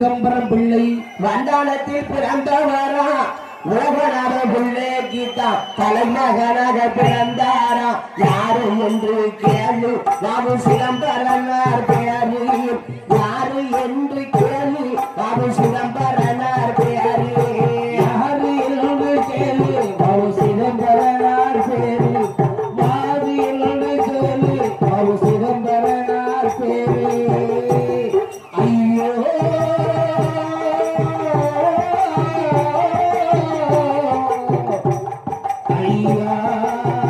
சிதம்பரம் பிள்ளை மண்டாளத்தில் பிறந்தவரா? ஓபனார பிள்ளை கீதா தலைமகனாக பிறந்தாரா? யாரு என்று கேள்வி நாம சிதம்பரனார் பேரு. யாரு என்று கேள்வி நாம சிதம்பரனார் பேரு. யாரு என்று கேள்வி நாம சிதம்பரனார் பேரு. யாரு என்று கேள்வி நாம சிதம்பரனார் பேரு. ஐயோ Yeah.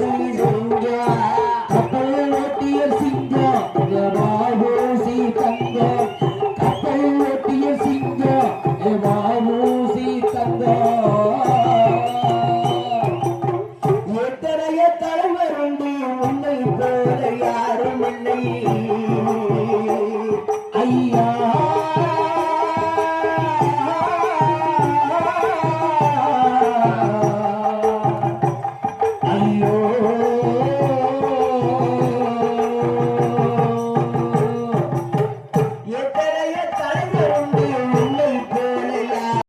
சிங்கம் கப்பல் ஓட்டிய சிங்கம் பாபு